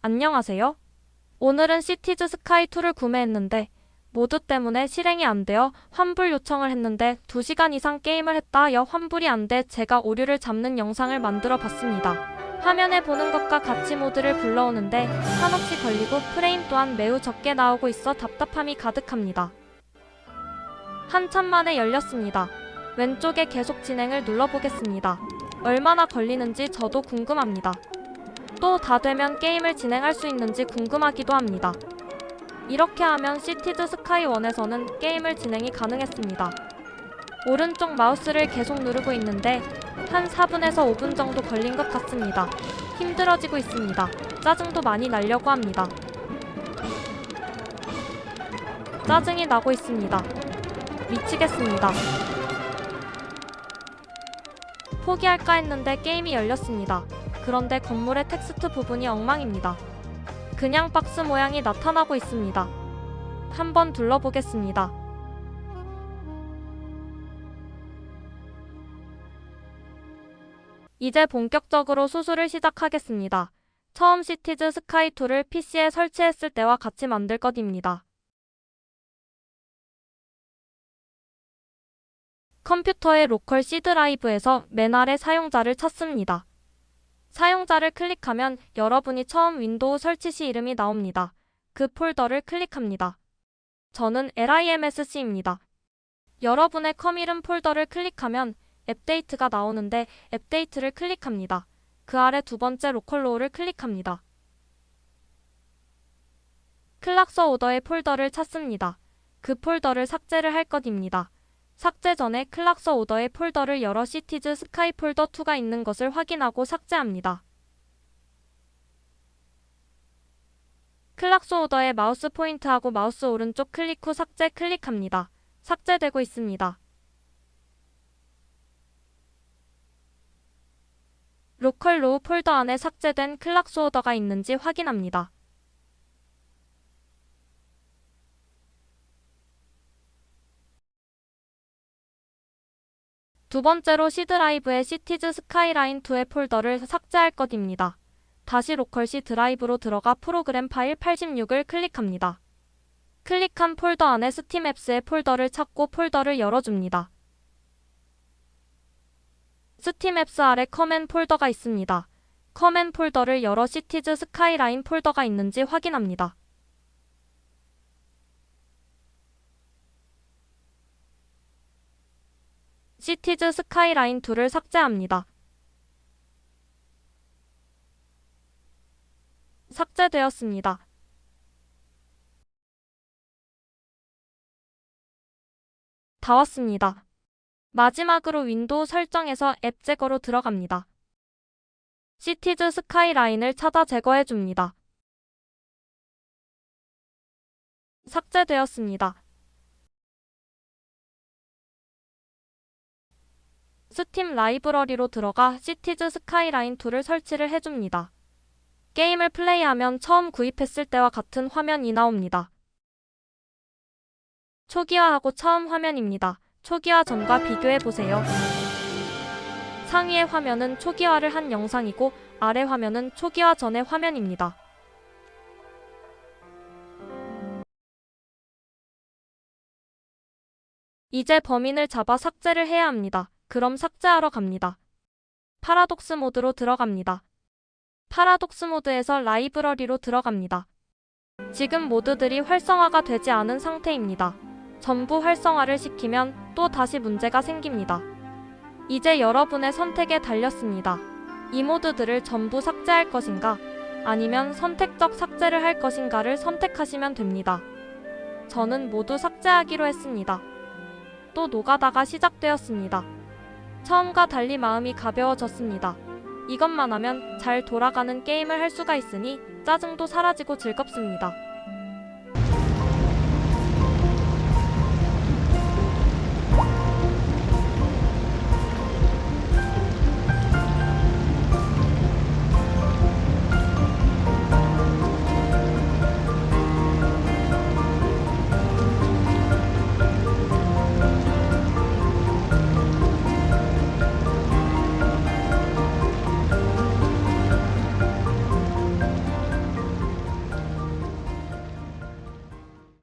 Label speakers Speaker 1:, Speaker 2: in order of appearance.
Speaker 1: 안녕하세요. 오늘은 시티즈 스카이 2를 구매했는데 모드 때문에 실행이 안 되어 환불 요청을 했는데 2시간 이상 게임을 했다 하여 환불이 안 돼 제가 오류를 잡는 영상을 만들어 봤습니다. 화면에 보는 것과 같이 모드를 불러오는데 한없이 걸리고 프레임 또한 매우 적게 나오고 있어 답답함이 가득합니다. 한참 만에 열렸습니다. 왼쪽에 계속 진행을 눌러보겠습니다. 얼마나 걸리는지 저도 궁금합니다. 또 다 되면 게임을 진행할 수 있는지 궁금하기도 합니다. 이렇게 하면 시티즈 스카이 1에서는 게임을 진행이 가능했습니다. 오른쪽 마우스를 계속 누르고 있는데 한 4분에서 5분 정도 걸린 것 같습니다. 힘들어지고 있습니다. 짜증도 많이 나려고 합니다. 짜증이 나고 있습니다. 미치겠습니다. 포기할까 했는데 게임이 열렸습니다. 그런데 건물의 텍스트 부분이 엉망입니다. 그냥 박스 모양이 나타나고 있습니다. 한번 둘러보겠습니다. 이제 본격적으로 수술을 시작하겠습니다. 처음 시티즈 스카이2를 PC에 설치했을 때와 같이 만들 것입니다. 컴퓨터의 로컬 C 드라이브에서 맨 아래 사용자를 찾습니다. 사용자를 클릭하면 여러분이 처음 윈도우 설치 시 이름이 나옵니다. 그 폴더를 클릭합니다. 저는 LIMSC입니다. 여러분의 컴 이름 폴더를 클릭하면 앱데이트가 나오는데 앱데이트를 클릭합니다. 그 아래 두 번째 로컬 로우를 클릭합니다. 클락서 오더의 폴더를 찾습니다. 그 폴더를 삭제를 할 것입니다. 삭제 전에 클락서 오더의 폴더를 열어 시티즈 스카이 폴더 2가 있는 것을 확인하고 삭제합니다. 클락서 오더에 마우스 포인트하고 마우스 오른쪽 클릭 후 삭제 클릭합니다. 삭제되고 있습니다. 로컬 로우 폴더 안에 삭제된 클락스 오더가 있는지 확인합니다. 두 번째로 C 드라이브의 시티즈 스카이라인 2의 폴더를 삭제할 것입니다. 다시 로컬 C 드라이브로 들어가 프로그램 파일 86을 클릭합니다. 클릭한 폴더 안에 스팀 앱스의 폴더를 찾고 폴더를 열어줍니다. 스팀 앱스 아래 커맨 폴더가 있습니다. 커맨 폴더를 열어 시티즈 스카이라인 폴더가 있는지 확인합니다. 시티즈 스카이라인 2를 삭제합니다. 삭제되었습니다. 다 왔습니다. 마지막으로 윈도우 설정에서 앱 제거로 들어갑니다. 시티즈 스카이라인을 찾아 제거해 줍니다. 삭제되었습니다. 스팀 라이브러리로 들어가 시티즈 스카이라인 2를 설치를 해줍니다. 게임을 플레이하면 처음 구입했을 때와 같은 화면이 나옵니다. 초기화하고 처음 화면입니다. 초기화 전과 비교해 보세요. 상위의 화면은 초기화를 한 영상이고 아래 화면은 초기화 전의 화면입니다. 이제 범인을 잡아 삭제를 해야 합니다. 그럼 삭제하러 갑니다. 파라독스 모드로 들어갑니다. 파라독스 모드에서 라이브러리로 들어갑니다. 지금 모드들이 활성화가 되지 않은 상태입니다. 전부 활성화를 시키면 또 다시 문제가 생깁니다. 이제 여러분의 선택에 달렸습니다. 이 모드들을 전부 삭제할 것인가 아니면 선택적 삭제를 할 것인가를 선택하시면 됩니다. 저는 모두 삭제하기로 했습니다. 또 노가다가 시작되었습니다. 처음과 달리 마음이 가벼워졌습니다. 이것만 하면 잘 돌아가는 게임을 할 수가 있으니 짜증도 사라지고 즐겁습니다.